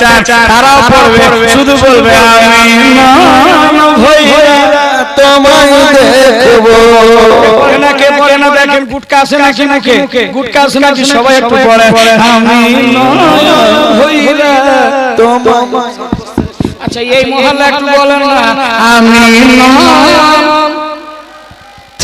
চান তারাও পড়বে শুধু বলবে আমি তোমায় দেখব। না কে পড়ে না দেখেন গুটকা আছে নাকি নাকি? গুটকা আছে নাকি? সবাই একটু পড়ে। আমি তোমায় আচ্ছা এই মহল্লা একটু বলেন না। আমি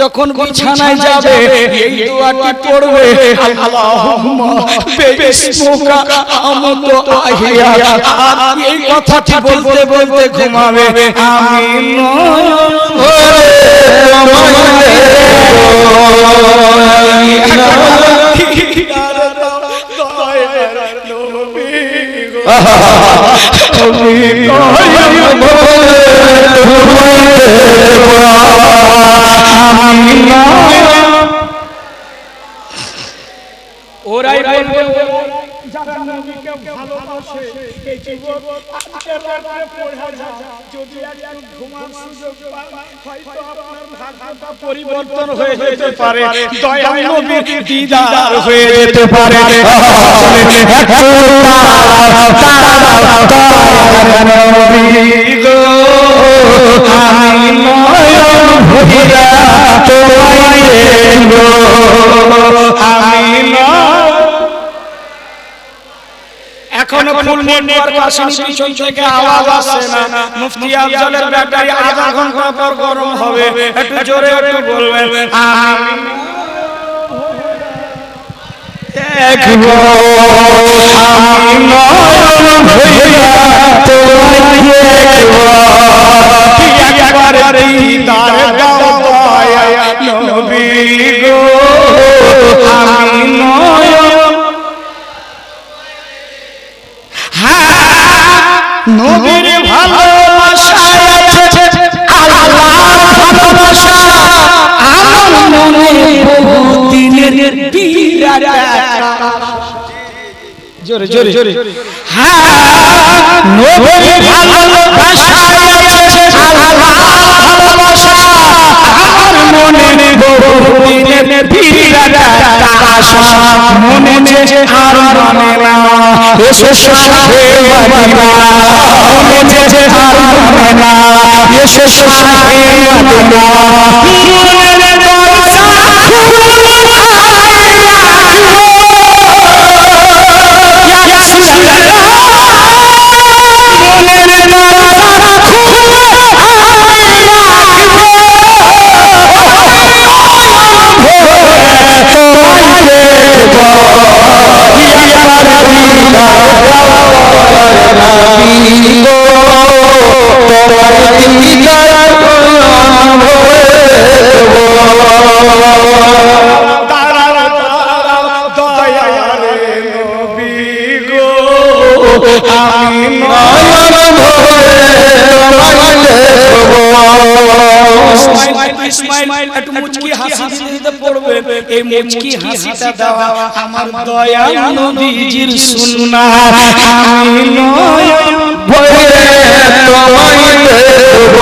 যখন বিছানায় যাবে এই দোয়াটি পড়বে আল্লাহুম্মা বিসমিকা আমতু আহিয়া। আর এই কথাটি বলতে বলতে ঘুমাবে। আমি যেতে পারে দয়াল নবীর দিদার হয়ে যেতে পারে। আমি নয়ন ভরিয়া তোমায় আমি এখনও ফুল নেটওয়ার্ক আসেনি পিছন থেকে আওয়াজ আসছে না। মুফতি আফজলের ব্যাটারি আধা ঘণ্টা পর গরম হবে। একটু জোরে একটু বলবেন দেখব নয়ন ভরিয়া তোমায় দেখব একবার দিদার দাও দয়া নবী গো আমি জোরে জোরে জোরে। হ্যাঁ আল্লাহর ভালোবাসা মনে বহু দিনের আশা মনে যে আর মানে না। এসে সাথে মদিনা মনে যে আর মানে না। এসে সাথে মদিনা মনের দরজা মনের এই মুচকি হাসিটা দেওয়া আমার দয়া নবীজির সুন্নাহ আমি নয়ন ভরে তোমায় দেখব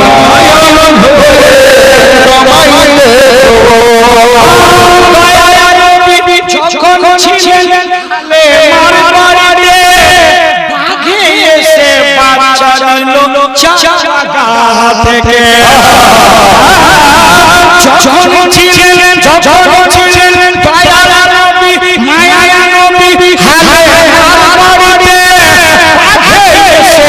নয়ন ভরে তোমায় দেখব যখন ছিলেন বাঘে এসে বাচ্চা নিল চাচা থেকে যখন ছিলেন যখন ছিলেন দয়ালা নবী মায়া নবী হালে মার বাড়িতে বাঘে এসে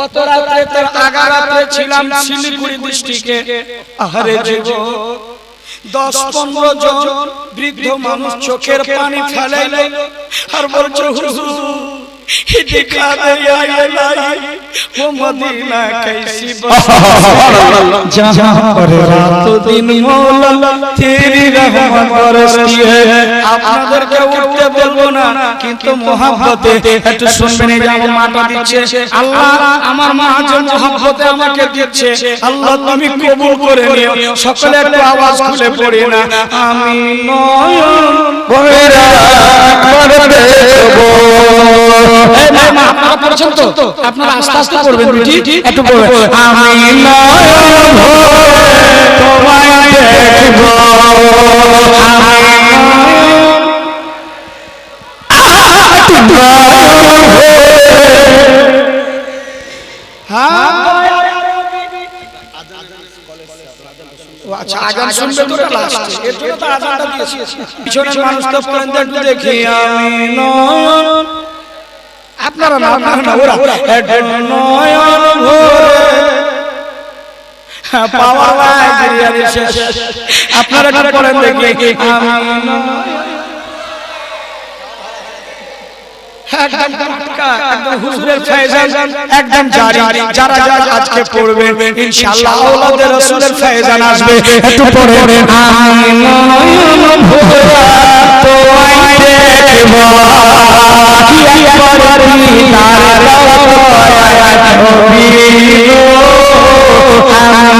গত রাত্রে তার আগা রাত্রে ছিলাম শিলিগুড়ি ডিস্ট্রিক্টে। আহারে জীব দশ পনেরো জন বৃদ্ধ মানুষ চোখের পানি ফেলাইল। আর বলছে হুজুর दिखा दे या इलाही वो मदीना कैसी जहाँ पर रात दिन मौला तेरी रहमत बरसती है আপনাদেরকে উঠতে বলবো না কিন্তু মহাব্বতে একটু শুনবেন এই যে আমার মাটা দিচ্ছে আল্লাহ আমার মা যে মহাব্বতে আমাকে দিচ্ছে আল্লাহ তুমি কবুল করে নিও সকলে একটু আওয়াজ খুলে পড়ি না আমি নয়ন ভরে একবার দেখব এই মা, মা, আপনারা পড়ছেন তো। আপনারা আস্তে আস্তে বেটি একটু আমি নয়ন তোমায় দেখব। আচ্ছা আগান শুনবে তো লাস্টে এর জন্য তো আজানটা দিয়েছি। পিছনের মানুষ তো দেখি আমি নয়ন। আপনারা না আপনারা না ওরা নয়ন ভরে পাওয়া যায় আপনারা কি করেন দেখি একদম টাটকা, একদম হুজুরের ফয়জান একদম জারি যারা যারা আজকে পড়বেন ইনশাআল্লাহ আওলাদে রাসূলের ফয়জান আসবে। একটু পড়ে আমি নয়ন ভরা তোমায় দেখব কি একবার দিদার দাও নবী আমি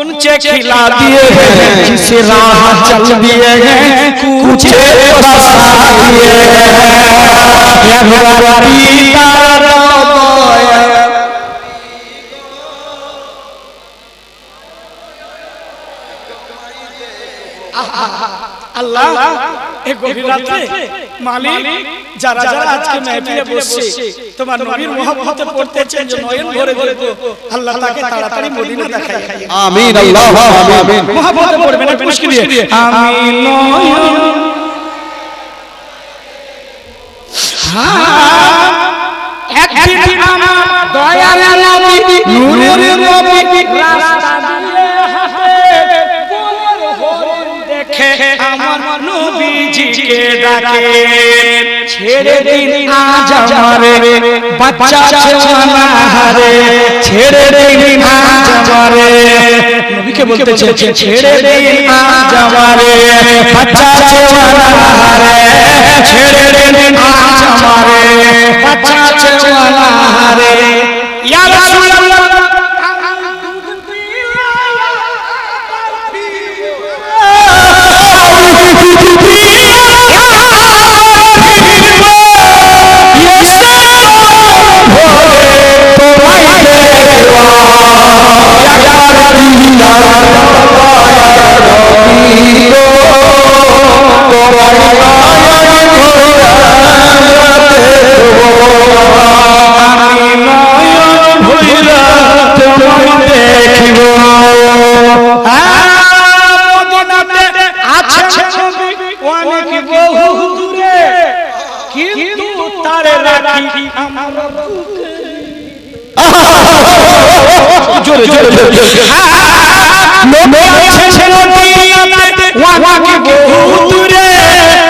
गुनचे खिला दिए हैं जिस राह चल दिए हैं कुछ बसा दिए हैं। भगवती तारा दया আল্লাহ এই গভীর রাতে মালিক যারা যারা আজকে মেহফিলে বসছে তোমার নবীর মহব্বতে পড়তে পড়তেছেন যে নয়ন ভরে দেখব আল্লাহ তাকে তাড়াতাড়ি মদিনা দেখায়। আমিন আল্লাহ আমিন। মহাব্বতে পড়বেন একটু মুশকিল দিয়ে আমি নয়ন। একদিন আমার দয়াল নবী নূরের নবী রাস্তা ডাকে ছেড়ে দিন আজ আমারে বাচ্চা ছেওয়ানা হারে ছেড়ে দিন আজ আমারে নবীকে বলতেছে ছেড়ে দিন আজ আমারে বাচ্চা ছেওয়ানা হারে ছেড়ে দিন আজ আমারে বাচ্চা ছেওয়ানা হারে ইয়া রাসূলুল্লাহ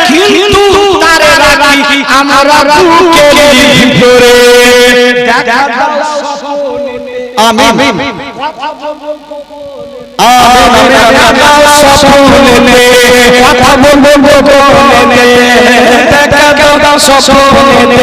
কিন্তু তারে রাখি আমার ভিতরে আমিন স্বপ্নে কথা বলব। গোপনে দেখা দাও স্বপ্নে